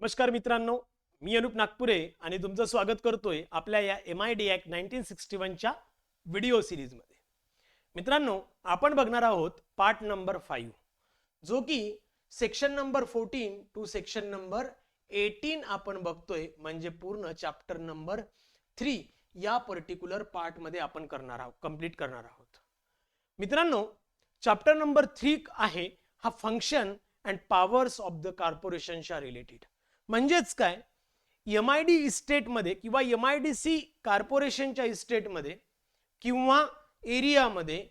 नमस्कार मित्रांनो मी अनुप नागपुरे आणि तुमचं स्वागत करतोय आपल्या या M I D act nineteen sixty वनच्या व्हिडिओ सिरीजमध्ये. मित्रांनो आपण बघणार आहोत पार्ट नंबर फाईव्ह जो की section number fourteen to section number eighteen आपण बघतोय म्हणजे पूर्ण चॅप्टर नंबर थ्री या पर्टिक्युलर पार्टमध्ये आपण करणार आहोत कंप्लीट करणार आहोत. मित्रांनो चॅप्टर नंबर थ्री आहे हा function and powers of the कॉर्पोरेशनच्या रिलेटेड म्हणजेच काय? एम आय डी इस्टेटमध्ये किंवा एम आय डी सी कॉर्पोरेशनच्या इस्टेटमध्ये किंवा एरियामध्ये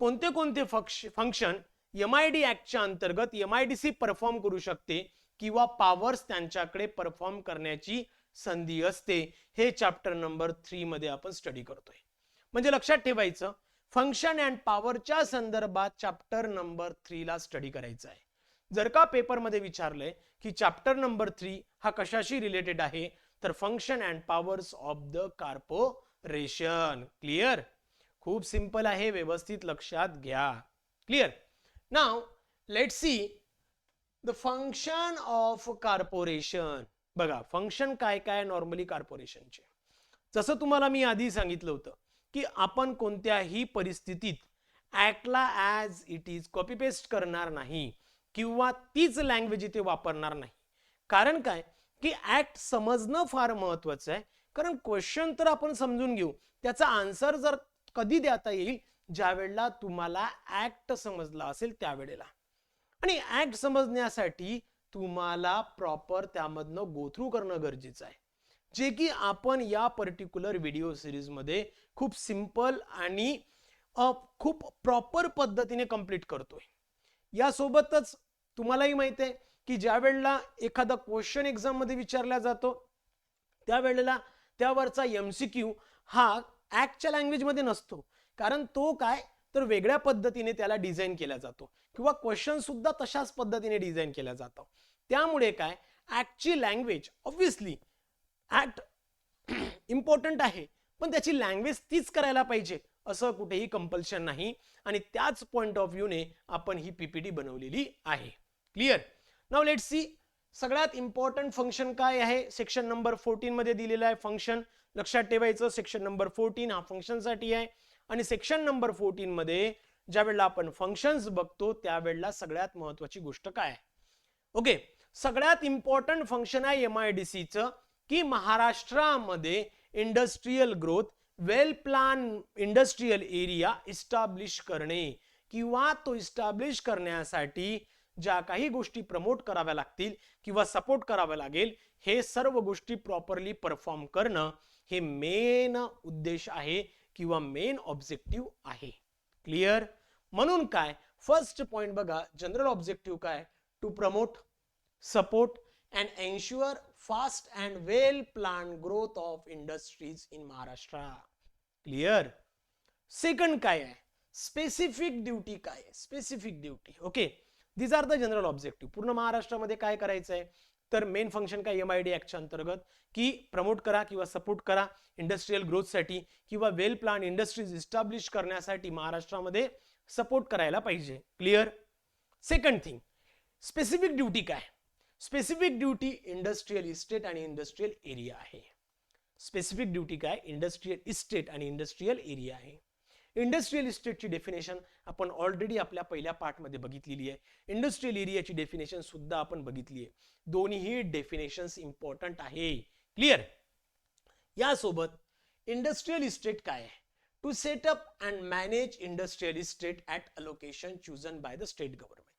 कोणते कोणते फक्श फंक्शन एम आय डी ॲक्टच्या अंतर्गत M I D C perform करू शकते किंवा पॉवर्स त्यांच्याकडे परफॉर्म करण्याची संधी असते. हे चॅप्टर नंबर थ्री मध्ये आपण स्टडी करतोय. म्हणजे लक्षात ठेवायचं फंक्शन अँड पॉवरच्या संदर्भात चॅप्टर नंबर थ्रीला स्टडी करायचं आहे. जर का पेपरमध्ये विचारलंय की चॅप्टर नंबर थ्री हा कशाशी रिलेटेड आहे तर function and powers of the corporation clear खूप सिंपल आहे व्यवस्थित लक्षात घ्या. Clear now let see the function of corporation बघा फंक्शन काय काय नॉर्मली कॉर्पोरेशनचे जसं तुम्हाला मी आधी सांगितलं होतं की आपण कोणत्याही परिस्थितीत ऍक्टला as it is copy paste करणार नाही. किंवा तीच लँग्वेज इथे वापरणार नाही. कारण काय? की ऍक्ट समजणं फार महत्वाचं आहे. कारण क्वेश्चन तर आपण समजून घेऊ. त्याचा आन्सर जर कधी देता येईल ज्या वेळेला तुम्हाला ऍक्ट समजला असेल त्यावेळेला. आणि ऍक्ट समजण्यासाठी तुम्हाला प्रॉपर त्यामधनं गोथ्रू करणं गरजेचं आहे. जे की आपण या पर्टिक्युलर व्हिडिओ सिरीजमध्ये खूप सिंपल आणि खूप प्रॉपर पद्धतीने कंप्लीट करतोय. यासोबतच तुम्हालाही माहीत आहे की ज्या वेळेला एखादा क्वेश्चन एक्झाममध्ये विचारला जातो त्यावेळेला त्यावरचा एम सी क्यू हा ऍक्टच्या लँग्वेजमध्ये नसतो. कारण तो काय? तर वेगळ्या पद्धतीने त्याला डिझाईन केला जातो. किंवा क्वेश्चन सुद्धा तशाच पद्धतीने डिझाईन केला जातो. त्यामुळे काय? ऍक्टची लँग्वेज ऑब्व्हियसली ऍक्ट इम्पॉर्टंट आहे. पण त्याची लँग्वेज तीच करायला पाहिजे. असं कुठेही कंपल्शन नाही. आणि त्याच पॉईंट ऑफ व्ह्यूने आपण ही पीपीटी बनवलेली आहे. क्लिअर नाव लेट सी सगळ्यात इम्पॉर्टंट फंक्शन काय आहे? सेक्शन नंबर फोर्टीन मध्ये दिलेलं आहे फंक्शन लक्षात ठेवायचं सेक्शन नंबर फोर्टीन हा फंक्शनसाठी आहे. आणि सेक्शन नंबर फोर्टीन मध्ये ज्या वेळेला आपण फंक्शन्स बघतो त्यावेळेला सगळ्यात महत्वाची गोष्ट काय आहे? ओके सगळ्यात इम्पॉर्टंट फंक्शन आहे एम आय डी सीचं की महाराष्ट्रामध्ये industrial growth well plan industrial area establish करणे किंवा तो इस्टॅब्लिश करण्यासाठी ज्या काही गोष्टी प्रमोट कराव्या लागतील किंवा सपोर्ट कराव्या लागेल हे सर्व गोष्टी प्रॉपरली परफॉर्म करणं हे मेन उद्देश आहे किंवा मेन ऑब्जेक्टिव्ह आहे. क्लिअर? म्हणून काय? फर्स्ट पॉइंट बघा जनरल ऑब्जेक्टिव्ह काय? To promote support and ensure fast and well plan growth of industries in Maharashtra. Clear. Second काय आहे? स्पेसिफिक ड्युटी काय आहे? Specific duty. Okay? These are the general objective पूर्ण महाराष्ट्रामध्ये काय करायचं आहे तर मेन फंक्शन काय? एम आय डी ॲक्टच्या अंतर्गत की प्रमोट करा किंवा सपोर्ट करा इंडस्ट्रीयल ग्रोथसाठी किंवा वेल प्लान इंडस्ट्रीज इस्टॅब्लिश करण्यासाठी महाराष्ट्रामध्ये सपोर्ट करायला पाहिजे. Clear second thing specific duty काय? स्पेसिफिक ड्युटी इंडस्ट्रीयल इस्टेट आणि इंडस्ट्रीयल एरिया आहे. स्पेसिफिक ड्युटी काय? इंडस्ट्रीयल इस्टेट आणि इंडस्ट्रीयल एरिया आहे. इंडस्ट्रीयल इस्टेटची डेफिनेशन आपण ऑलरेडी आपल्या पहिल्या पार्टमध्ये बघितलेली आहे. इंडस्ट्रीयल एरियाची डेफिनेशन सुद्धा आपण बघितली आहे. दोन्हीही डेफिनेशन्स इम्पॉर्टंट आहे. क्लिअर यासोबत इंडस्ट्रीयल इस्टेट काय आहे? To set up and manage industrial estate at allocation chosen by the state government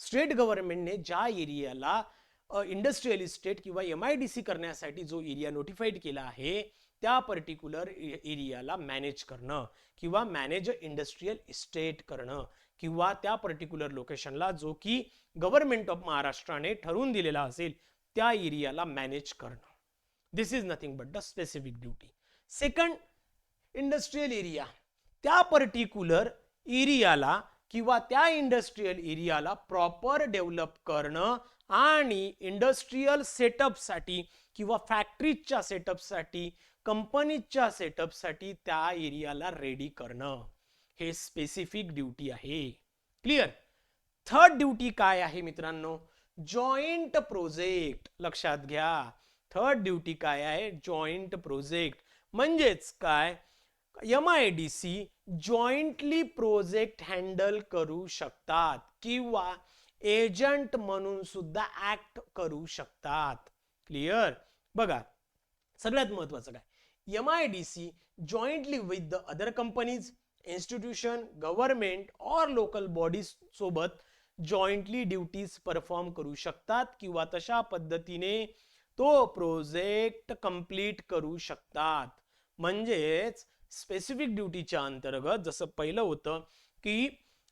state गव्हर्नमेंटने ज्या एरियाला इंडस्ट्रीयल इस्टेट किंवा एम आय डी सी करण्यासाठी जो एरिया नोटिफाईड केला आहे त्या पर्टिक्युलर एरियाला मॅनेज करणं किंवा मॅनेज इंडस्ट्रीयल इस्टेट करणं किंवा त्या पर्टिक्युलर लोकेशनला जो की गव्हर्नमेंट ऑफ महाराष्ट्राने ठरवून दिलेला असेल त्या एरियाला मॅनेज करणं. This is nothing but the specific duty second industrial area त्या पर्टिक्युलर एरियाला किंवा त्या इंडस्ट्रीयल एरियाला प्रॉपर डेव्हलप करणं आणि इंडस्ट्रीयल सेटअपसाठी किंवा फॅक्टरीजच्या सेटअपसाठी कंपनीच्या सेटअपसाठी त्या एरियाला रेडी करणं. हे स्पेसिफिक ड्युटी आहे. क्लिअर थर्ड ड्युटी काय आहे मित्रांनो? जॉईंट प्रोजेक्ट लक्षात घ्या. थर्ड ड्युटी काय आहे? जॉईंट प्रोजेक्ट म्हणजेच काय? M I D C jointly project handle करू शकतात. किंवा एजंट म्हणून सुद्धा ऍक्ट करू शकतात. क्लिअर बघा सगळ्यात महत्वाचं काय? M I D C jointly with the other companies institution government और लोकल बॉडीज सोबत जॉईंटली ड्युटीज परफॉर्म करू शकतात किंवा तशा पद्धतीने तो प्रोजेक्ट कंप्लीट करू शकतात. म्हणजेच स्पेसिफिक ड्युटीच्या अंतर्गत जसं पहिलं होतं की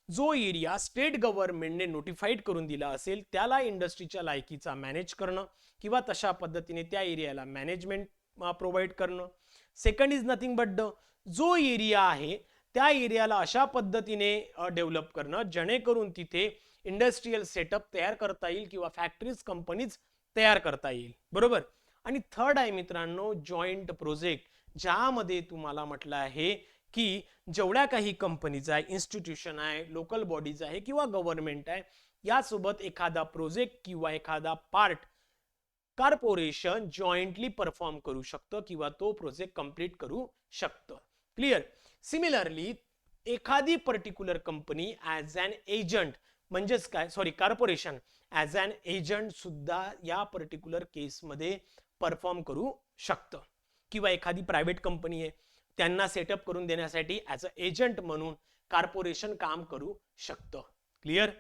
जो एरिया स्टेट गव्हर्नमेंटने नोटिफाईड करून दिला असेल त्याला इंडस्ट्रीच्या लायकीचा मॅनेज करणं किंवा तशा पद्धतीने त्या एरियाला मॅनेजमेंट प्रोव्हाइड करणं. Second is nothing but the जो एरिया आहे त्या एरियाला अशा पद्धतीने डेव्हलप करणं जेणेकरून तिथे इंडस्ट्रीयल सेटअप तयार करता येईल किंवा फॅक्टरीज कंपनीज तयार करता येईल. बरोबर? आणि थर्ड आहे मित्रांनो जॉईंट प्रोजेक्ट ज्यामध्ये तुम्हाला म्हटलं आहे की जेवढ्या काही कंपनीज आहे इन्स्टिट्यूशन आहे लोकल बॉडीज आहे किंवा गव्हर्नमेंट आहे यासोबत एखादा प्रोजेक्ट किंवा एखादा पार्ट कॉर्पोरेशन जॉईंटली परफॉर्म करू शकतं किंवा तो प्रोजेक्ट कंप्लीट करू शकतं. क्लिअर सिमिलरली एखादी particular company as an agent म्हणजेच काय? Sorry corporation as an agent सुद्धा या पर्टिक्युलर केसमध्ये परफॉर्म करू शकतं. किंवा एखादी प्रायव्हेट कंपनी आहे त्यांना सेटअप करून देण्यासाठी ॲज अ एजंट म्हणून कॉर्पोरेशन काम करू शकतं. Clear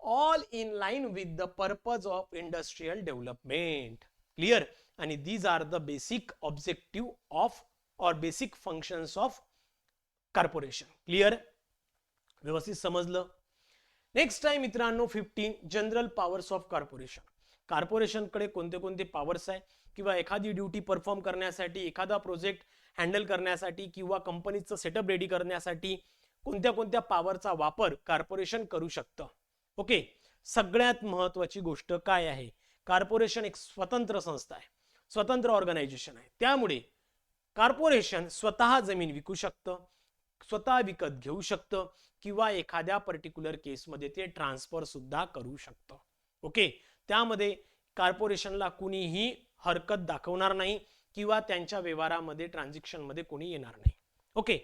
all in line with the purpose of industrial development clear आणि these are the basic objective of or basic functions of corporation clear व्यवस्थित समजलं? नेक्स्ट आहे मित्रांनो fifteen general powers of corporation कॉर्पोरेशनकडे कोणते कोणते पॉवर्स आहे? किंवा एखादी ड्युटी परफॉर्म करण्यासाठी एखादा प्रोजेक्ट हँडल करण्यासाठी किंवा कंपनीचं सेटअप रेडी करण्यासाठी कोणत्या कोणत्या पॉवरचा वापर कॉर्पोरेशन करू शकतं? ओके सगळ्यात महत्वाची गोष्ट काय आहे? कॉर्पोरेशन एक स्वतंत्र संस्था आहे. स्वतंत्र ऑर्गनायझेशन आहे. त्यामुळे कॉर्पोरेशन स्वतः जमीन विकू शकतं स्वतः विकत घेऊ शकतं किंवा एखाद्या पर्टिक्युलर केसमध्ये ते ट्रान्सफर सुद्धा करू शकतं. ओके त्यामध्ये कॉर्पोरेशनला कुणीही हरकत दाखवणार नाही किंवा त्यांच्या व्यवहारामध्ये ट्रान्झॅक्शनमध्ये कोणी येणार नाही. ओके?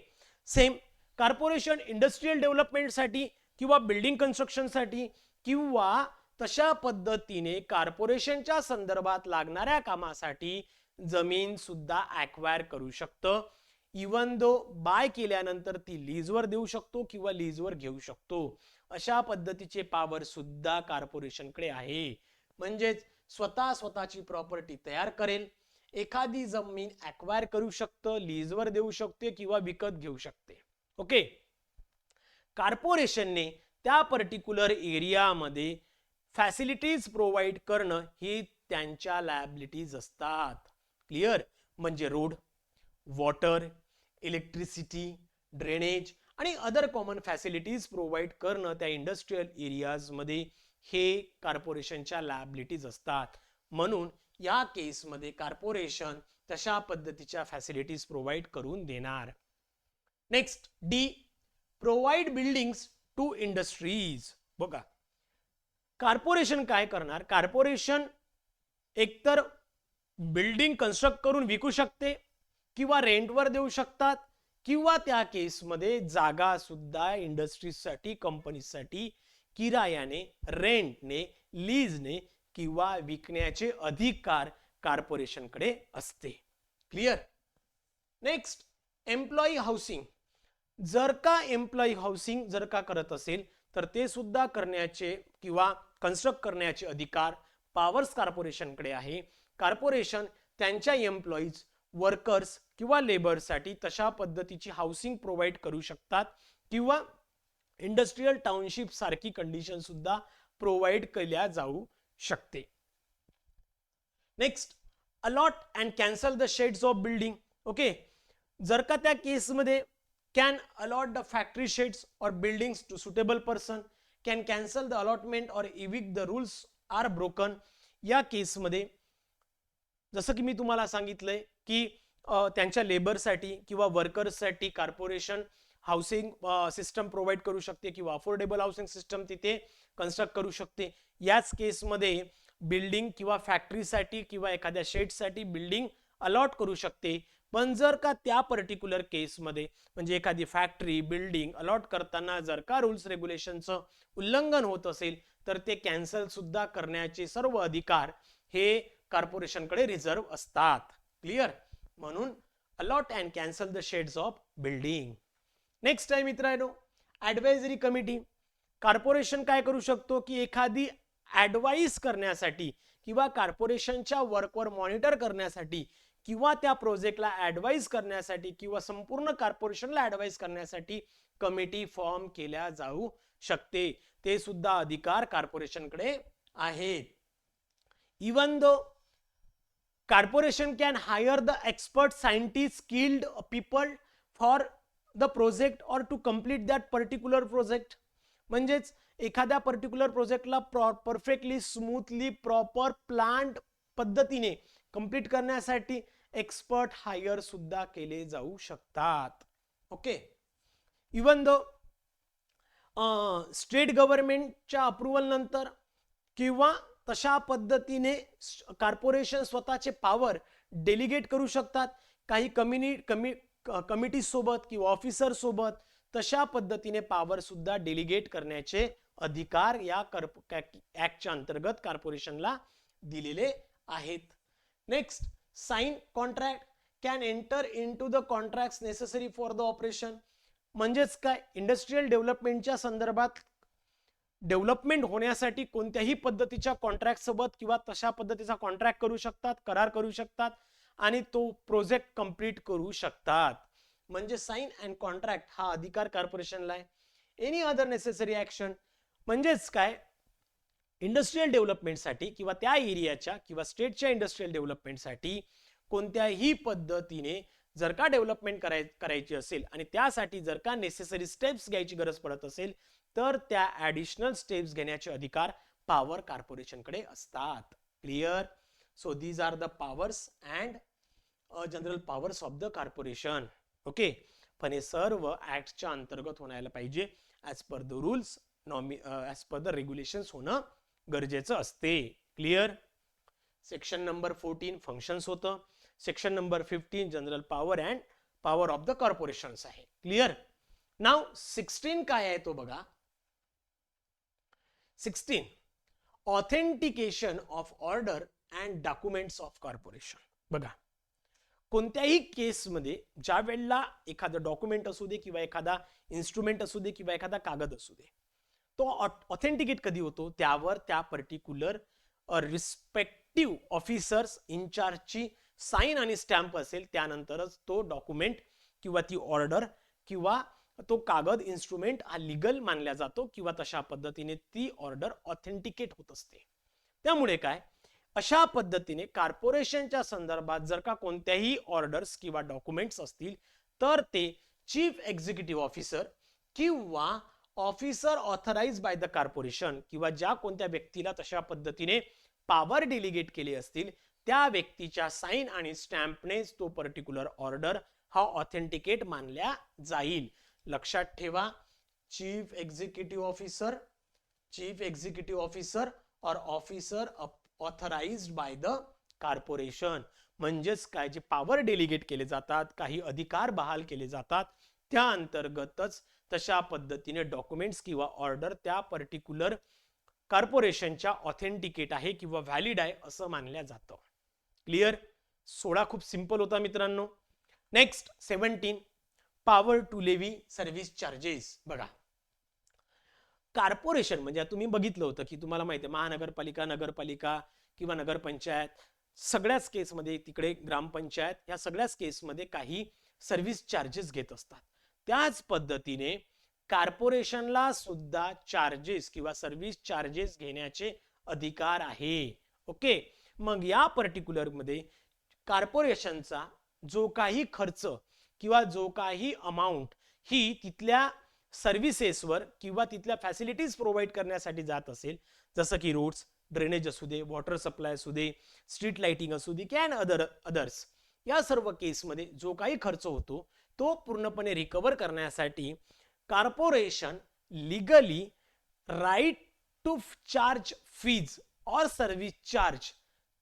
सेम कॉर्पोरेशन इंडस्ट्रीयल डेव्हलपमेंटसाठी किंवा बिल्डिंग कन्स्ट्रक्शनसाठी किंवा तशा पद्धतीने कॉर्पोरेशनच्या संदर्भात लागणाऱ्या कामासाठी जमीन सुद्धा ॲक्वायर करू शकतं. इवन दो बाय केल्यानंतर ती लीजवर देऊ शकतो किंवा लीजवर घेऊ शकतो. अशा पद्धतीचे पावर सुद्धा कॉर्पोरेशनकडे आहे. म्हणजेच स्वतः स्वतःची प्रॉपर्टी तयार करेल. एखादी जमीन ॲक्वायर करू शकतं लीजवर देऊ शकते किंवा विकत घेऊ शकते. ओके कार्पोरेशनने त्या पर्टिक्युलर एरियामध्ये फॅसिलिटीज प्रोव्हाइड करणं ही त्यांच्या लायबिलिटीज असतात. क्लिअर म्हणजे रोड वॉटर इलेक्ट्रिसिटी ड्रेनेज आणि अदर कॉमन फॅसिलिटीज प्रोव्हाइड करणं त्या इंडस्ट्रीयल एरियाजमध्ये हे कॉर्पोरेशनच्या लॅबिलिटीज असतात. म्हणून या केसमध्ये कॉर्पोरेशन तशा पद्धतीच्या फॅसिलिटीज प्रोव्हाइड करून देणार. Next D provide buildings to industries बघा. कॉर्पोरेशन काय करणार? कॉर्पोरेशन एकतर बिल्डिंग कन्स्ट्रक्ट करून विकू शकते किंवा रेंटवर देऊ शकतात किंवा त्या केसमध्ये जागा सुद्धा इंडस्ट्रीजसाठी कंपनीसाठी किरायाने रेंटने लीजने किंवा विकण्याचे अधिकार कॉर्पोरेशनकडे असते. क्लिअर नेक्स्ट एम्प्लॉई हाऊसिंग जर का एम्प्लॉई हाऊसिंग जर का करत असेल तर ते सुद्धा करण्याचे किंवा कन्स्ट्रक्ट करण्याचे अधिकार पॉवर्स कॉर्पोरेशनकडे आहे. कॉर्पोरेशन त्यांच्या एम्प्लॉईज वर्कर्स किंवा लेबरसाठी तशा पद्धतीची हाऊसिंग प्रोव्हाइड करू शकतात किंवा इंडस्ट्रीयल टाउनशिप सारखी कंडिशन सुद्धा प्रोव्हाइड केल्या जाऊ शकते. Next allot and cancel the sheds of building okay जर का त्या केसमध्ये can allot the factory sheds or buildings to suitable person can cancel the allotment or evict the rules are broken या केसमध्ये जसं की मी तुम्हाला सांगितलंय की त्यांच्या लेबरसाठी किंवा वर्कर्ससाठी कॉर्पोरेशन हाऊसिंग सिस्टम प्रोव्हाइड करू शकते किंवा अफोर्डेबल हाऊसिंग सिस्टम तिथे कन्स्ट्रक्ट करू शकते. याच केसमध्ये बिल्डिंग किंवा फॅक्टरीसाठी किंवा एखाद्या शेडसाठी बिल्डिंग अलॉट करू शकते. पण जर का त्या पर्टिक्युलर केसमध्ये म्हणजे एखादी फॅक्टरी बिल्डिंग अलॉट करताना जर का रुल्स रेग्युलेशनचं उल्लंघन होत असेल तर ते कॅन्सल सुद्धा करण्याचे सर्व अधिकार हे कॉर्पोरेशनकडे रिझर्व असतात. क्लिअर म्हणून allot and cancel the sheds of building next आहे मित्रांनो ॲडवायझरी कमिटी कॉर्पोरेशन काय करू शकतो? की एखादी ॲडवाईस करण्यासाठी किंवा कॉर्पोरेशनच्या वर्कवर मॉनिटर करण्यासाठी किंवा त्या प्रोजेक्टला ॲडवाईस करण्यासाठी किंवा संपूर्ण कॉर्पोरेशनला ॲडवाईस करण्यासाठी कमिटी फॉर्म केल्या जाऊ शकते. ते सुद्धा अधिकार कॉर्पोरेशनकडे आहेत even though corporation can hire the expert scientist skilled people for the project or to complete that particular project म्हणजेच एखाद्या पर्टिक्युलर प्रोजेक्टला प्रॉ परफेक्टली स्मूथली प्रॉपर प्लांट पद्धतीने कंप्लीट करण्यासाठी एक्सपर्ट हायर सुद्धा केले जाऊ शकतात. ओके इवन द स्टेट गव्हर्नमेंटच्या अप्रुव्हल नंतर किंवा तशा पद्धतीने कॉर्पोरेशन स्वतःचे पॉवर डेलिगेट करू शकतात. काही कम्युनि कमी कमिटीसोबत किंवा ऑफिसरसोबत तशा पद्धतीने पॉवर सुद्धा डेलिगेट करण्याचे अधिकार या ऍक्टच्या अंतर्गत कॉर्पोरेशनला दिलेले आहेत. Next sign contract can enter into the contract necessary for the operation म्हणजेच काय? इंडस्ट्रीयल डेव्हलपमेंटच्या संदर्भात डेव्हलपमेंट होण्यासाठी कोणत्याही पद्धतीच्या कॉन्ट्रॅक्ट सोबत किंवा तशा पद्धतीचा कॉन्ट्रॅक्ट करू शकतात करार करू शकतात. आणि तो प्रोजेक्ट कंप्लीट करू शकतात. म्हणजे साइन अँड कॉन्ट्रॅक्ट हा अधिकार कॉर्पोरेशनला आहे. एनी अदर नेसेसरी ऍक्शन म्हणजेच काय? इंडस्ट्रीयल डेव्हलपमेंटसाठी किंवा त्या एरियाच्या किंवा स्टेटच्या इंडस्ट्रीयल डेव्हलपमेंटसाठी कोणत्याही पद्धतीने जर का डेव्हलपमेंट कराय करायची असेल आणि त्यासाठी जर का नेसेसरी स्टेप्स घ्यायची गरज पडत असेल तर त्या ऍडिशनल स्टेप्स घेण्याचे अधिकार पॉवर कॉर्पोरेशनकडे असतात. Clear so these are the powers and general powers of the corporation okay पण हे सर्व ऍक्टच्या अंतर्गत होण्याला पाहिजे ॲज पर द रूल्स नॉमी ॲज पर द रेग्युलेशन्स होणं गरजेचं असते. Clear section number fourteen functions होतं. Section number fifteen general power and power of the corporations आहे. क्लिअर नाव सिक्स्टीन काय आहे तो बघा. Sixteen authentication of order and documents of corporation. बघा कोणत्याही केसमध्ये ज्या वेळेला एखादं डॉक्युमेंट असू दे किंवा एखादा इन्स्ट्रुमेंट असू दे किंवा एखादा कागद असू दे तो ऑथेंटिकेट कधी होतो? त्यावर त्या पर्टिक्युलर रिस्पेक्टिव्ह ऑफिसर्स इन्चार्जची साईन आणि स्टॅम्प असेल त्यानंतरच तो डॉक्युमेंट किंवा ती ऑर्डर किंवा तो कागद इन्स्ट्रुमेंट हा लिगल मानला जातो किंवा तशा पद्धतीने ती ऑर्डर ऑथेंटिकेट होत असते. त्यामुळे काय? अशा पद्धतीने कॉर्पोरेशनच्या संदर्भात जर का कोणत्याही ऑर्डर्स किंवा डॉक्युमेंट्स असतील तर ते चीफ एक्झिक्युटिव्ह ऑफिसर किंवा officer authorise by the corporation किंवा ज्या कोणत्या व्यक्तीला तशा पद्धतीने पॉवर डेलिगेट केले असतील त्या व्यक्तीच्या साईन आणि स्टॅम्पनेच तो पर्टिक्युलर ऑर्डर हा ऑथेंटिकेट मानल्या जाईल. लक्षात ठेवा chief executive officer chief executive officer or officer up authorised by the corporation म्हणजेच काय जे पॉवर डेलिगेट केले जातात काही अधिकार बहाल केले जातात त्या अंतर्गतच तशा पद्धतीने डॉक्युमेंट्स किंवा ऑर्डर त्या पर्टिक्युलर कॉर्पोरेशनच्या ऑथेंटिकेट आहे किंवा व्हॅलिड आहे असं मानल्या जातं. क्लिअर सोळा खूप सिंपल होता मित्रांनो. Next seventeen power to levy service charges बघा. कॉर्पोरेशन म्हणजे तुम्ही बघितलं होतं की तुम्हाला माहिती आहे महानगरपालिका नगरपालिका किंवा नगरपंचायत सगळ्याच केसमध्ये तिकडे ग्रामपंचायत या सगळ्याच केसमध्ये काही सर्व्हिस चार्जेस घेत असतात. त्याच पद्धतीने कॉर्पोरेशनला सुद्धा चार्जेस किंवा सर्व्हिस चार्जेस घेण्याचे अधिकार आहे. ओके? मग या पर्टिक्युलरमध्ये कॉर्पोरेशनचा जो काही खर्च किंवा जो काही अमाऊंट ही तिथल्या सर्व्हिसेसवर किंवा तिथल्या फॅसिलिटीज प्रोव्हाइड करण्यासाठी जात असेल जसं की रोड्स ड्रेनेज असू दे वॉटर सप्लाय असू दे स्ट्रीट लाइटिंग असू दे कॅन अदर अदर्स या सर्व केसमध्ये जो काही खर्च होतो तो पूर्णपणे रिकवर करण्यासाठी corporation legally right to charge fees or service charge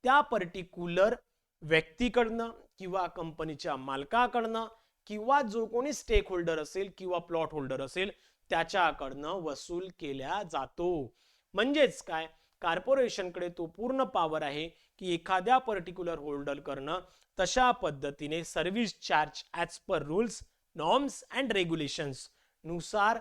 त्या पर्टिक्युलर व्यक्तीकडनं किंवा कंपनीच्या मालकाकडनं किंवा जो कोणी स्टेक होल्डर असेल किंवा प्लॉट होल्डर असेल त्याच्याकडनं वसूल केल्या जातो. म्हणजेच काय? कॉर्पोरेशनकडे तो पूर्ण पॉवर आहे की एखाद्या पर्टिक्युलर होल्डर करणं तशा पद्धतीने service charge as per rules norms and रेग्युलेशन्सनुसार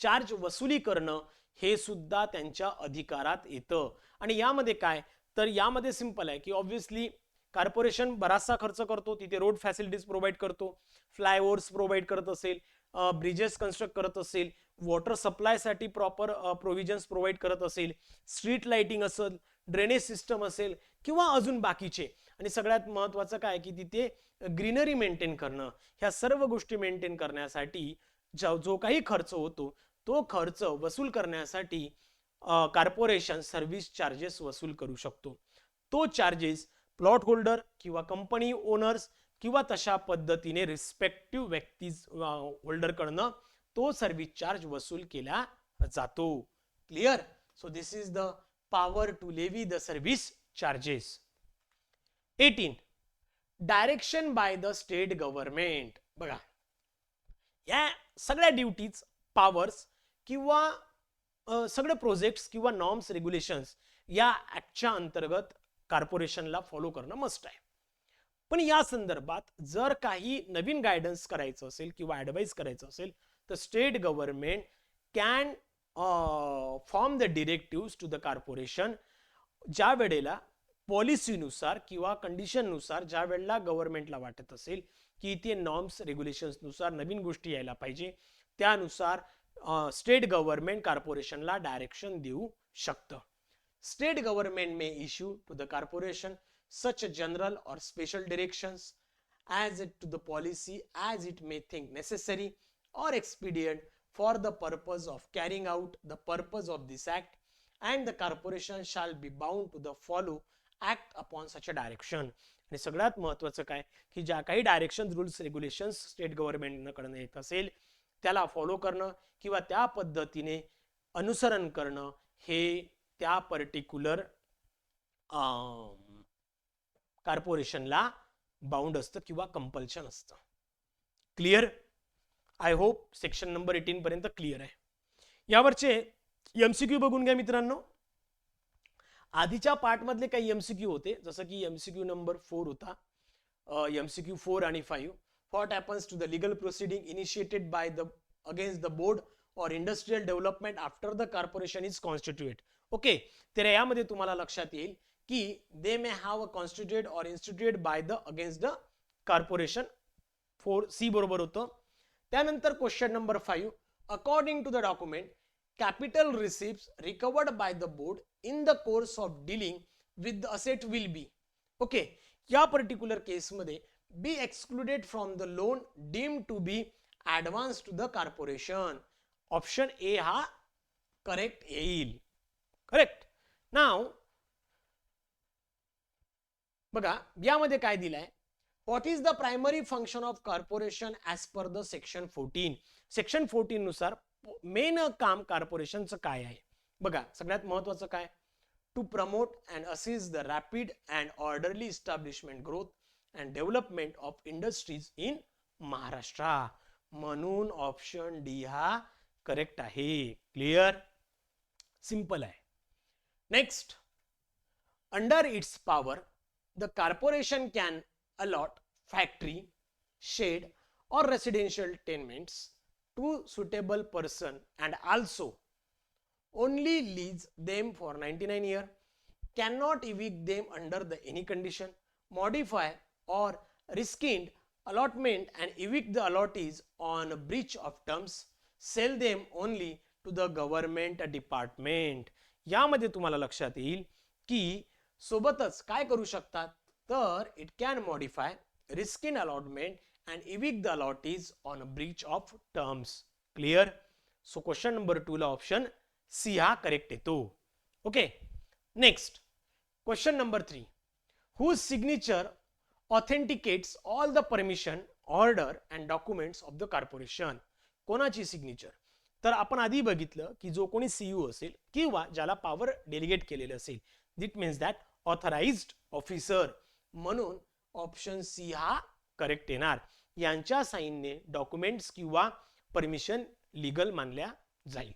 charge वसुली करणं हे सुद्धा त्यांच्या अधिकारात येतं. आणि यामध्ये काय? तर यामध्ये सिंपल आहे की ऑब्व्हियसली कॉर्पोरेशन बराचसा खर्च करतो तिथे रोड फॅसिलिटीज प्रोव्हाइड करतो फ्लायओव्हर्स प्रोव्हाइड करत असेल ब्रिजेस कन्स्ट्रक्ट करत असेल वॉटर सप्लायसाठी प्रॉपर प्रोव्हिजन्स प्रोव्हाइड करत असेल स्ट्रीट लाइटिंग असेल ड्रेनेज सिस्टम असेल किंवा अजून बाकीचे. आणि सगळ्यात महत्वाचं काय की तिथे ग्रीनरी मेंटेन करणं ह्या सर्व गोष्टी मेंटेन करण्यासाठी जो जो काही खर्च होतो तो खर्च वसूल करण्यासाठी कॉर्पोरेशन सर्व्हिस चार्जेस वसूल करू शकतो. तो चार्जेस प्लॉट होल्डर किंवा कंपनी ओनर्स किंवा तशा पद्धतीने रिस्पेक्टिव्ह व्यक्ती होल्डरकडनं तो सर्व्हिस चार्ज वसूल केला जातो. Clear so this is the power to levy the service charges eighteen direction by the state government बघा. या सगळ्या ड्युटीज पॉवर्स किंवा सगळे प्रोजेक्ट्स किंवा नॉर्म्स रेग्युलेशन्स या ऍक्टच्या अंतर्गत कॉर्पोरेशनला फॉलो करणं मस्ट आहे. पण या संदर्भात जर काही नवीन गायडन्स करायचं असेल किंवा ॲडवाईस करायचं असेल तर state government can form the directive to the corporation ज्या वेळेला पॉलिसीनुसार किंवा कंडिशननुसार ज्या वेळेला गव्हर्नमेंटला वाटत असेल की इथे नॉर्म्स रेग्युलेशन्सनुसार नवीन गोष्टी यायला पाहिजे त्यानुसार स्टेट गव्हर्नमेंट कॉर्पोरेशनला डायरेक्शन देऊ शकतं. State government may issue to the corporation such general or special direction as it to the policy as it may think necessary or expedient for the purpose of carrying out the purpose of this act and the corporation shall be bound to the follow act upon such a direction आणि सगळ्यात महत्वाचं काय? की ज्या काही direction rules regulation state गव्हर्नमेंटकडनं येत असेल त्याला फॉलो करणं किंवा त्या पद्धतीने अनुसरण करणं हे त्या पर्टिक्युलर कॉर्पोरेशनला बाउंड असतं किंवा कंपल्शन असतं. Clear I hope section number eighteen पर्यंत क्लिअर आहे. यावरचे एमसीक्यू बघून घ्या मित्रांनो. आधीच्या पार्टमधले काही एमसीक्यू होते जसं की एमसीक्यू नंबर फोर होता एमसीक्यू फोर आणि five what happens to the legal proceeding initiated by the against the board or industrial development after the corporation is constitute okay तर यामध्ये तुम्हाला लक्षात येईल की they may have a constitute or institute by the against the corporation four C बरोबर होतं. त्यानंतर question number five according to the document capital receipt recovered by the board in the course of dealing with the asset will be okay या particular केसमध्ये be excluded from the loan deem to be advance to the corporation option A हा correct येईल. Correct नाव बघा यामध्ये काय दिलंय? What is the primary function of corporation as per the section fourteen section fourteen नुसार main काम कॉर्पोरेशनचं काय आहे? बघा सगळ्यात महत्वाचं काय? To promote and assist the rapid and orderly establishment growth and development of industries in Maharashtra म्हणून ऑप्शन डी हा करेक्ट आहे. क्लिअर सिंपल आहे. Next, under its power, the corporation can allot factory, shed, or residential tenements to suitable person and also only lease them for 99 year, cannot evict them under the any condition, modify or reskind allotment and evict the allottees on breach of terms, sell them only to the government department. यामध्ये तुम्हाला लक्षात येईल की सोबतच काय करू शकतात? तर it can modify risk in allotment and evict the allottees on breach of terms clear so question number two ला ऑप्शन सी हा करेक्ट येतो. Okay next question number three who signature authenticates all the permission order and documents of the corporation कोणाची signature तर आपण आधी बघितलं की जो कोणी सीईओ असेल किंवा ज्याला पॉवर डेलिगेट केलेलं असेल it means that authorise officer म्हणून ऑप्शन सी हा करेक्ट येणार. यांच्या साईनने डॉक्युमेंट्स किंवा परमिशन लिगल मानल्या जाईल.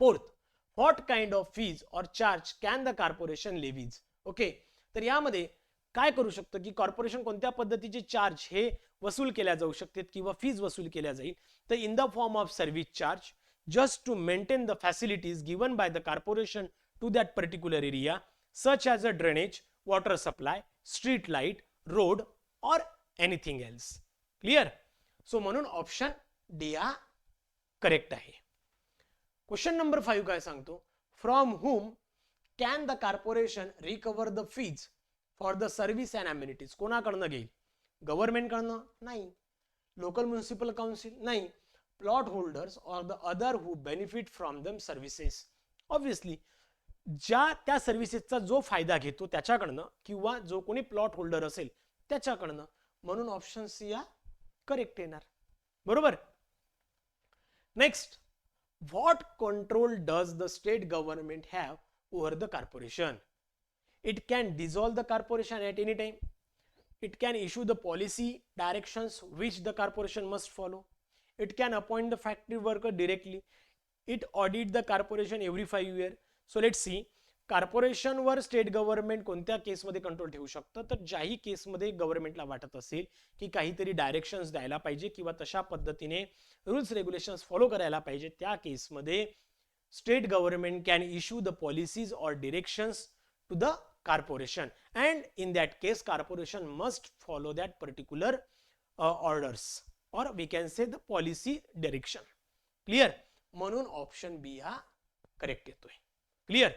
Fourth what kind of fees or charge can the corporation levies okay तर यामध्ये काय करू शकतं की कॉर्पोरेशन कोणत्या पद्धतीचे चार्ज हे वसूल केल्या जाऊ शकतात किंवा फीज वसूल केल्या जाईल? तर in the form of service charge just to maintain the facilities given by the corporation to that particular area such as a drainage water supply street light road or anything else clear so म्हणून option D हा correct आहे. Question number five काय सांगतो? From whom can the corporation recover the fees for the service and amenities कोणाकडनं घेईल? गव्हर्नमेंटकडनं? नाही. Local municipal council? नाही. Plot holders or the other who benefit from them services. Obviously ज्या त्या सर्व्हिसेसचा जो फायदा घेतो त्याच्याकडनं किंवा जो कोणी प्लॉट होल्डर असेल त्याच्याकडनं म्हणून ऑप्शन सी या करेक्ट येणार. बरोबर? Next what control does the state government have over the corporation it can dissolve the corporation at any time it can issue the policy directions which the corporation must follow it can appoint the factory worker directly it audit the corporation every 5 year so let's see कॉर्पोरेशनवर state government कोणत्या केसमध्ये control ठेवू शकतं तर ज्याही केसमध्ये गव्हर्नमेंटला वाटत असेल की काहीतरी डायरेक्शन्स द्यायला पाहिजे किंवा तशा पद्धतीने रुल्स रेग्युलेशन्स फॉलो करायला पाहिजे त्या केसमध्ये state government can issue the policies or directions to the corporation and in that case corporation must follow that particular orders or we can say the policy direction. Clear म्हणून option B हा correct येतोय. Clear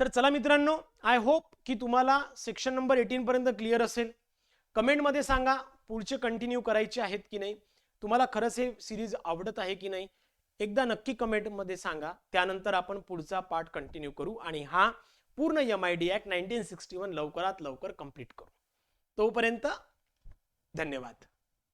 तर चला मित्रांनो I hope की तुम्हाला section number eighteen पर्यंत clear असेल. कमेंटमध्ये सांगा पुढचे कंटिन्यू करायचे आहेत की नाही? तुम्हाला खरंच हे सिरीज आवडत आहे की नाही? एकदा नक्की कमेंटमध्ये सांगा. त्यानंतर आपण पुढचा पार्ट कंटिन्यू करू आणि हा पूर्ण M I D act nineteen sixty one लवकरात लवकर कंप्लीट करू. तोपर्यंत धन्यवाद.